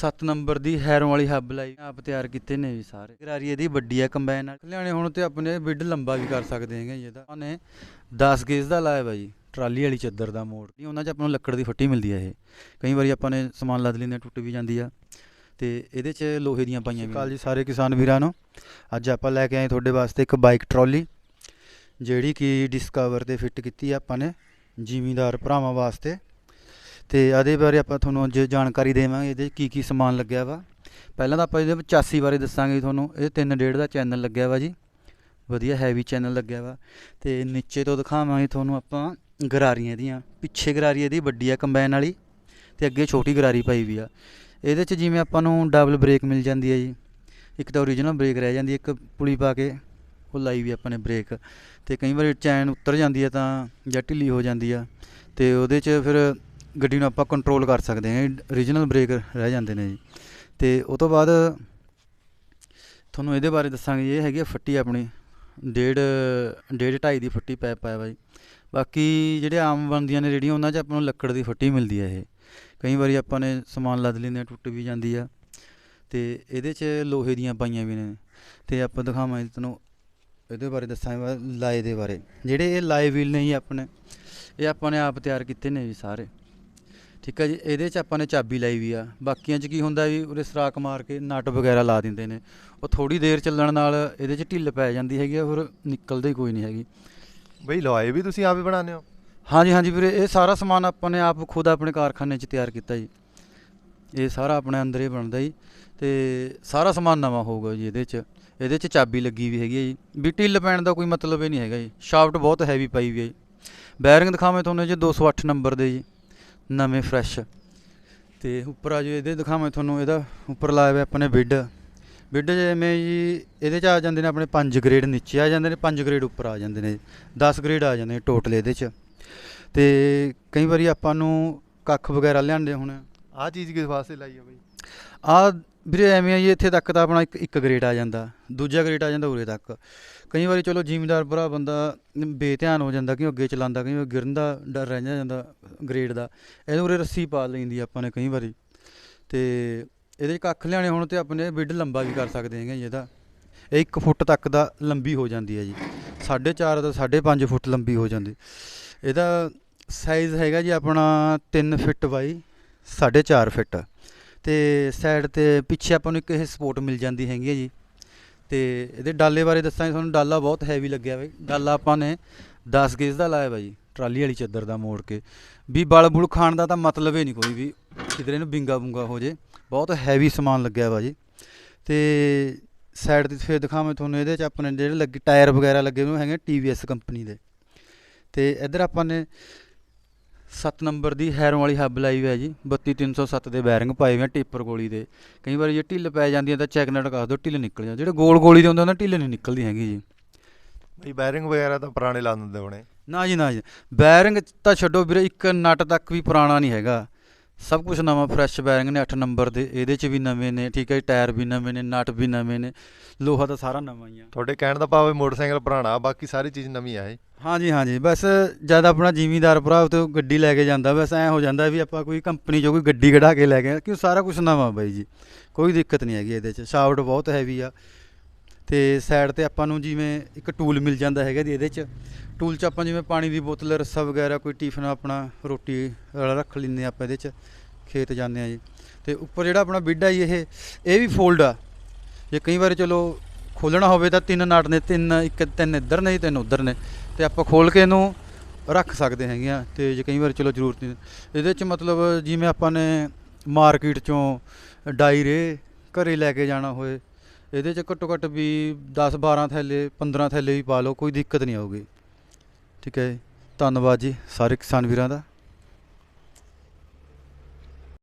7 number ਦੀ ਹੈਰੋਂ ਵਾਲੀ ਹੱਬ ਲਾਈ। ਆਪ ਤਿਆਰ ਕੀਤੇ ਨੇ ਜੀ ਸਾਰੇ। ਗਰਾਰੀ ਇਹਦੀ ਵੱਡੀ ਆ ਕੰਬਾਈਨ ਨਾਲ। ਲਿਆਣੇ ਹੁਣ ਤੇ ਆਪਣੇ ਬਿੱਡ ਲੰਬਾ ਵੀ ਕਰ ਸਕਦੇ ਹੈਗੇ ਜੀ ਇਹਦਾ। ਉਹਨੇ 10 ਗੇਜ ਦਾ ਲਾਇਆ ਵਾ ਜੀ, ਟਰਾਲੀ ਵਾਲੀ ਚੱਦਰ ਦਾ ਮੋੜ। ਨਹੀਂ, ਉਹਨਾਂ 'ਚ ਆਪਾਂ ਨੂੰ ਲੱਕੜ ਦੀ ਫੱਟੀ ਮਿਲਦੀ ਆ ਇਹ। ਕਈ ਵਾਰੀ ਆਪਾਂ ਨੇ ਸਮਾਨ ਲੱਦ ਲੈਂਦੇ ਟੁੱਟ ਵੀ ਜਾਂਦੀ ਆ। ਤੇ ਇਹਦੇ 'ਚ ਲੋਹੇ ਦੀਆਂ ਪਾਈਆਂ ਵੀ ਕਾਲ ਜੀ ਸਾਰੇ ਕਿਸਾਨ ਵੀਰਾਂ ਨੂੰ। ਅੱਜ ਆਪਾਂ ਲੈ ਕੇ ਆਏ ਤੁਹਾਡੇ ਵਾਸਤੇ ਇੱਕ ਬਾਈਕ ਟਰਾਲੀ ਜਿਹੜੀ ਕਿ ਡਿਸਕਵਰ ਤੇ ਫਿੱਟ ਕੀਤੀ ਆ ਆਪਾਂ ਨੇ ਜ਼ਿਮੀਂਦਾਰ ਭਰਾਵਾਂ ਵਾਸਤੇ। ਤੇ ਇਹਦੇ ਬਾਰੇ ਆਪਾਂ ਤੁਹਾਨੂੰ ਅੱਜ ਜਾਣਕਾਰੀ ਦੇਵਾਂਗੇ ਇਹਦੇ 'ਚ ਕੀ ਕੀ ਸਮਾਨ ਲੱਗਿਆ ਵਾ। ਪਹਿਲਾਂ ਤਾਂ ਆਪਾਂ ਇਹਦੇ ਵਿੱਚ ਚਾਸੀ ਬਾਰੇ ਦੱਸਾਂਗੇ ਜੀ ਤੁਹਾਨੂੰ। ਇਹ 3.5 ਦਾ ਚੈਨਲ ਲੱਗਿਆ ਵਾ ਜੀ। ਵਧੀਆ ਹੈਵੀ ਚੈਨਲ ਲੱਗਿਆ ਵਾ। ਤੇ ਨੀਚੇ ਤੋਂ ਦਿਖਾਵਾਂਗੇ ਤੁਹਾਨੂੰ ਆਪਾਂ ਗਰਾਰੀਆਂ ਇਹਦੀਆਂ ਪਿੱਛੇ ਗਰਾਰੀ ਇਹਦੀ ਵੱਡੀ ਆ ਕੰਬਾਈਨ ਵਾਲੀ ਤੇ ਅੱਗੇ ਛੋਟੀ ਗਰਾਰੀ ਪਾਈ ਵੀ ਆ। ਇਹਦੇ 'ਚ ਜਿਵੇਂ ਆਪਾਂ ਨੂੰ ਡਬਲ ਬ੍ਰੇਕ ਮਿਲ ਜਾਂਦੀ ਹੈ ਜੀ। ਇੱਕ ਤਾਂ ਓਰੀਜਨਲ ਬ੍ਰੇਕ ਰਹਿ ਜਾਂਦੀ ਹੈ ਇੱਕ ਪੁਲੀ ਪਾ ਕੇ ਉਹ ਲਾਈ ਵੀ ਆਪਾਂ ਨੇ ਬ੍ਰੇਕ ਤੇ ਕਈ ਵਾਰੀ ਚੈਨ ਉੱਤਰ ਜਾਂਦੀ ਹੈ ਤਾਂ ਜਾਂ ਢਿੱਲੀ ਹੋ ਜਾਂਦੀ ਆ। ਤੇ ਉਹਦੇ 'ਚ ਫਿਰ ਗੱਡੀ ਨੂੰ ਆਪਾਂ ਕੰਟਰੋਲ ਕਰ ਸਕਦੇ ਹਾਂ ਰੀਜਨਲ ਬ੍ਰੇਕ ਰਹਿ ਜਾਂਦੇ ਨੇ ਜੀ। ਤੇ ਉਹ ਤੋਂ ਬਾਅਦ ਤੁਹਾਨੂੰ ਇਹਦੇ ਬਾਰੇ ਦੱਸਾਂਗੇ ਜੀ, ਇਹ ਹੈਗੀ ਆ ਫੱਟੀ ਆਪਣੀ ਡੇਢ ਡੇਢ ਢਾਈ ਦੀ ਫੱਟੀ ਪੈਪ ਪਾਇਆ ਵਾ ਜੀ ਬਾਕੀ ਜਿਹੜੇ ਆਮ ਬਣਦੀਆਂ ਨੇ ਰੇੜੀਆਂ ਉਹਨਾਂ 'ਚ ਆਪਾਂ ਨੂੰ ਲੱਕੜ ਦੀ ਫੱਟੀ ਮਿਲਦੀ ਹੈ ਇਹ। ਕਈ ਵਾਰੀ ਆਪਾਂ ਨੇ ਸਮਾਨ ਲੱਦ ਲੈਂਦੇ ਹਾਂ ਟੁੱਟ ਵੀ ਜਾਂਦੀ ਆ। ਤੇ ਇਹਦੇ 'ਚ ਲੋਹੇ ਦੀਆਂ ਪਾਈਆਂ ਵੀ ਨੇ। ਤੇ ਆਪਾਂ ਦਿਖਾਵਾਂਗੇ ਤੁਹਾਨੂੰ ਇਹਦੇ ਬਾਰੇ ਦੱਸਾਂਗੇ ਲਾਏ ਦੇ ਬਾਰੇ। ਜਿਹੜੇ ਇਹ ਲਾਏ ਵੀਲ ਨੇ ਜੀ ਆਪਣੇ ਇਹ ਆਪਾਂ ਨੇ ਆਪ ਤਿਆਰ ਕੀਤੇ ਨੇ ਜੀ ਸਾਰੇ। ਠੀਕ ਹੈ ਜੀ ਇਹਦੇ 'ਚ ਆਪਾਂ ਨੇ ਚਾਬੀ ਲਾਈ ਵੀ ਆ। ਬਾਕੀਆਂ 'ਚ ਕੀ ਹੁੰਦਾ ਵੀ ਉਰੇ ਸਰਾਕ ਮਾਰ ਕੇ ਨਟ ਵਗੈਰਾ ਲਾ ਦਿੰਦੇ ਨੇ। ਉਹ ਥੋੜੀ ਦੇਰ ਚੱਲਣ ਨਾਲ ਇਹਦੇ 'ਚ ਢਿੱਲ ਪੈ ਜਾਂਦੀ ਹੈਗੀ ਆ ਫਿਰ ਨਿਕਲਦਾ ਹੀ ਕੋਈ ਨਹੀਂ ਹੈਗੀ। ਬਈ ਲਵਾਏ ਵੀ ਤੁਸੀਂ ਆਪ ਹੀ ਬਣਾਉਂਦੇ ਹੋ? ਹਾਂਜੀ ਹਾਂਜੀ ਵੀਰੇ ਇਹ ਸਾਰਾ ਸਮਾਨ ਆਪਾਂ ਨੇ ਆਪ ਖੁਦ ਆਪਣੇ ਕਾਰਖਾਨੇ 'ਚ ਤਿਆਰ ਕੀਤਾ ਜੀ। ਇਹ ਸਾਰਾ ਆਪਣੇ ਅੰਦਰ ਹੀ ਬਣਦਾ ਜੀ। ਤੇ ਸਾਰਾ ਸਮਾਨ ਨਵਾਂ ਹੋਊਗਾ ਜੀ ਇਹਦੇ 'ਚ। ਇਹਦੇ 'ਚ ਚਾਬੀ ਲੱਗੀ ਵੀ ਹੈਗੀ ਹੈ ਜੀ। ਵੀ ਢਿੱਲ ਪੈਣ ਦਾ ਕੋਈ ਮਤਲਬ ਹੀ ਨਹੀਂ ਹੈਗਾ ਜੀ। ਸ਼ਾਫਟ ਬਹੁਤ ਹੈਵੀ ਪਾਈ ਵੀ ਹੈ ਜੀ। ਬੈਰਿੰਗ ਦਿਖਾਵੇਂ ਤੁਹਾਨੂੰ ਜੀ 208 ਨੰਬਰ ਦੇ ਜੀ। ਨਵੇਂ ਫਰੈਸ਼ ਤੇ ਉੱਪਰ ਆ ਜੀ ਇਹਦੇ ਦਿਖਾਵੇਂ ਤੁਹਾਨੂੰ, ਇਹਦਾ ਉੱਪਰ ਲਾਇਆ ਹੋਇਆ ਆਪਣੇ ਬਿੱਡ ਬਿੱਡ ਜਿਵੇਂ ਜੀ, ਇਹਦੇ 'ਚ ਆ ਜਾਂਦੇ ਨੇ ਆਪਣੇ 5 ਗ੍ਰੇਡ ਨੀਚੇ ਆ ਜਾਂਦੇ ਨੇ 5 ਗ੍ਰੇਡ ਉੱਪਰ ਆ ਜਾਂਦੇ ਨੇ। 10 ਗ੍ਰੇਡ ਆ ਜਾਂਦੇ ਨੇ ਟੋਟਲ ਇਹਦੇ 'ਚ। ਤੇ ਕਈ ਵਾਰੀ ਆਪਾਂ ਨੂੰ ਕੱਖ ਵਗੈਰਾ ਲਿਆਂਦੇ ਹੁਣ। ਆਹ ਚੀਜ਼ ਕਿਸ ਵਾਸਤੇ ਲਾਈ ਹੈ ਬਈ? ਆ ਵੀਰੇ ਐਵੇਂ ਆ ਜੀ, ਇੱਥੇ ਤੱਕ ਤਾਂ ਆਪਣਾ ਇੱਕ ਇੱਕ ਗ੍ਰੇਡ ਆ ਜਾਂਦਾ, ਦੂਜਾ ਗ੍ਰੇਡ ਆ ਜਾਂਦਾ ਉਰੇ ਤੱਕ। ਕਈ ਵਾਰੀ ਚਲੋ ਜ਼ਿਮੀਂਦਾਰ ਭਰਾ ਬੰਦਾ ਬੇਧਿਆਨ ਹੋ ਜਾਂਦਾ ਕਿ ਅੱਗੇ ਚਲਾਉਂਦਾ, ਕਈ ਵਾਰ ਗਿਰਨ ਦਾ ਡਰ ਰਹਿ ਜਾਂਦਾ ਗ੍ਰੇਡ ਦਾ। ਇਹਨੂੰ ਉਰੇ ਰੱਸੀ ਪਾ ਲੈਂਦੀ ਆਪਾਂ ਨੇ ਕਈ ਵਾਰੀ। ਤੇ ਇਹਦੇ 'ਚ ਕੱਖ ਲਿਆਣੇ ਹੋਣ ਤੇ ਆਪਣੇ ਬਿੱਡ ਲੰਬਾ ਵੀ ਕਰ ਸਕਦੇ ਹੈਗੇ ਜੀ ਇਹਦਾ। ਇਹ 1 ਫੁੱਟ ਤੱਕ ਦਾ ਲੰਬੀ ਹੋ ਜਾਂਦੀ ਹੈ ਜੀ। 4.5 ਤੋਂ 5.5 ਫੁੱਟ ਲੰਬੀ ਹੋ ਜਾਂਦੀ। ਇਹਦਾ ਸਾਈਜ਼ ਹੈਗਾ ਜੀ ਆਪਣਾ 3 ਫਿੱਟ ਬਾਈ 4.5 ਫਿੱਟ। ਤੇ ਸਾਈਡ ਤੇ ਪਿੱਛੇ ਆਪਾਂ ਨੂੰ ਇੱਕ ਇਹ ਸਪੋਰਟ ਮਿਲ ਜਾਂਦੀ ਹੈਗੀ ਹੈ ਜੀ। ਤੇ ਇਹਦੇ ਡਾਲੇ ਬਾਰੇ ਦੱਸਾਂਗੇ, ਤੁਹਾਨੂੰ ਡਾਲਾ ਬਹੁਤ ਹੈਵੀ ਲੱਗਿਆ ਬਈ ਡਾਲਾ ਆਪਾਂ ਨੇ 10 ਗੇਜ ਦਾ ਲਾਇਆ ਵਾ ਜੀ, ਟਰਾਲੀ ਵਾਲੀ ਚੱਦਰ ਦਾ ਮੋੜ ਕੇ। ਵੀ ਬਲ ਬੁਲ ਖਾਣ ਦਾ ਤਾਂ ਮਤਲਬ ਹੀ ਨਹੀਂ ਕੋਈ ਵੀ, ਕਿਧਰੇ ਨੂੰ ਬਿੰਗਾ ਬੁੰਗਾ ਹੋ ਜੇ। ਬਹੁਤ ਹੈਵੀ ਸਮਾਨ ਲੱਗਿਆ ਵਾ ਜੀ। ਤੇ ਸਾਈਡ ਤੇ ਫਿਰ ਦਿਖਾਵਾਂ ਤੁਹਾਨੂੰ, ਇਹਦੇ ਚ ਆਪਣੇ ਜਿਹੜੇ ਲੱਗੇ ਟਾਇਰ ਵਗੈਰਾ ਲੱਗੇ ਹੋਏ ਹੈਗੇ TVS ਕੰਪਨੀ ਦੇ। ਤੇ ਇੱਧਰ ਆਪਾਂ ਨੇ 7 ਨੰਬਰ ਦੀ ਹੈਰੋਂ ਵਾਲੀ ਹੱਬ ਲਾਈ ਹੋਈ ਹੈ ਜੀ। 32307 ਦੇ ਬੈਰਿੰਗ ਪਾਏ ਹੋਏ ਆ ਟਿੱਪਰ ਗੋਲੀ ਦੇ। ਕਈ ਵਾਰੀ ਜੇ ਢਿੱਲ ਪੈ ਜਾਂਦੀ ਹੈ ਤਾਂ ਚੈੱਕ ਨਟ ਕਰ ਦਿਓ ਢਿੱਲ ਨਿਕਲ ਜਾਂਦੀ। ਜਿਹੜੇ ਗੋਲ ਗੋਲੀ ਦੇ ਹੁੰਦੇ ਉਹਨਾਂ ਢਿੱਲ ਨਹੀਂ ਨਿਕਲਦੀ ਹੈਗੀ ਜੀ। ਬਈ ਬੈਰਿੰਗ ਵਗੈਰਾ ਤਾਂ ਪੁਰਾਣੇ ਲਾ ਦਿੰਦੇ ਹੋਣੇ। ਨਾ ਜੀ ਨਾ ਜੀ। ਬੈਰਿੰਗ ਤਾਂ ਛੱਡੋ ਵੀਰੇ ਇੱਕ ਨਟ ਤੱਕ ਵੀ ਪੁਰਾਣਾ ਨਹੀਂ ਹੈਗਾ। ਸਭ ਕੁਝ ਨਵਾਂ ਫਰੈਸ਼ ਬੈਰਿੰਗ ਨੇ 8 ਨੰਬਰ ਦੇ ਇਹਦੇ 'ਚ ਵੀ ਨਵੇਂ ਨੇ ਠੀਕ ਹੈ ਜੀ, ਟਾਇਰ ਵੀ ਨਵੇਂ ਨੇ ਨਟ ਵੀ ਨਵੇਂ ਨੇ ਲੋਹਾ ਤਾਂ ਸਾਰਾ ਨਵਾਂ ਹੀ ਆ। ਤੁਹਾਡੇ ਕਹਿਣ ਦਾ ਭਾਵ ਹੈ ਮੋਟਰਸਾਈਕਲ ਪੁਰਾਣਾ ਬਾਕੀ ਸਾਰੀ ਚੀਜ਼ ਨਵੀਂ ਆ ਇਹ। ਹਾਂਜੀ ਹਾਂਜੀ ਬਸ ਜਦ ਆਪਣਾ ਜ਼ਿਮੀਂਦਾਰ ਭਰਾ ਤੇ ਗੱਡੀ ਲੈ ਕੇ ਜਾਂਦਾ ਬਸ ਐ ਹੋ ਜਾਂਦਾ ਵੀ ਆਪਾਂ ਕੋਈ ਕੰਪਨੀ ਚੋਂ ਕੋਈ ਗੱਡੀ ਕਢਾ ਕੇ ਲੈ ਗਏ ਕਿਉਂ ਸਾਰਾ ਕੁਝ ਨਵਾਂ ਬਾਈ ਜੀ ਕੋਈ ਦਿੱਕਤ ਨਹੀਂ ਹੈਗੀ ਇਹਦੇ 'ਚ ਸ਼ਾਫਟ ਬਹੁਤ ਹੈਵੀ ਆ। ਤੇ ਸਾਈਡ ਤੇ ਆਪਾਂ ਨੂੰ ਜਿਵੇਂ ਇੱਕ ਟੂਲ ਮਿਲ ਜਾਂਦਾ ਹੈਗਾ ਜੀ ਇਹਦੇ 'ਚ। ਟੂਲ 'ਚ ਆਪਾਂ ਜਿਵੇਂ ਪਾਣੀ ਦੀ ਬੋਤਲ, ਰੱਸਾ ਵਗੈਰਾ, ਕੋਈ ਟਿਫਨ ਆਪਣਾ, ਰੋਟੀ ਰੱਖ ਲੈਂਦੇ ਆਪਾਂ ਇਹਦੇ 'ਚ, ਖੇਤ ਜਾਂਦੇ ਆ ਜੀ। ਤੇ ਉੱਪਰ ਜਿਹੜਾ ਆਪਣਾ ਬਿੱਡਾ ਜੀ ਇਹ ਇਹ ਵੀ ਫੋਲਡ ਆ। ਜੇ ਕਈ ਵਾਰ ਚਲੋ ਖੋਲਣਾ ਹੋਵੇ ਤਾਂ ਤਿੰਨ ਨਾਟ ਨੇ, ਤਿੰਨ ਇੱਕ, ਤਿੰਨ ਇੱਧਰ ਨੇ, ਤਿੰਨ ਉੱਧਰ ਨੇ। ਤੇ ਆਪਾਂ ਖੋਲ ਕੇ ਇਹਨੂੰ ਰੱਖ ਸਕਦੇ ਹੈਗੇ ਆ ਤੇ ਜੇ ਕਈ ਵਾਰ ਚਲੋ ਜ਼ਰੂਰਤ ਨਹੀਂ। ਇਹਦੇ 'ਚ ਮਤਲਬ ਜਿਵੇਂ ਆਪਾਂ ਨੇ ਮਾਰਕੀਟ ਚੋਂ ਡਾਇਰੇ ਘਰੇ ਲੈ ਕੇ ਜਾਣਾ ਹੋਏ ਇਹਦੇ 'ਚ ਘੱਟੋ ਘੱਟ ਵੀ 10 12 ਥੈਲੇ 15 ਥੈਲੇ ਵੀ ਪਾ ਲਓ, ਕੋਈ ਦਿੱਕਤ ਨਹੀਂ ਆਊਗੀ ਠੀਕ ਹੈ ਜੀ। ਧੰਨਵਾਦ ਜੀ ਸਾਰੇ ਕਿਸਾਨ ਵੀਰਾਂ ਦਾ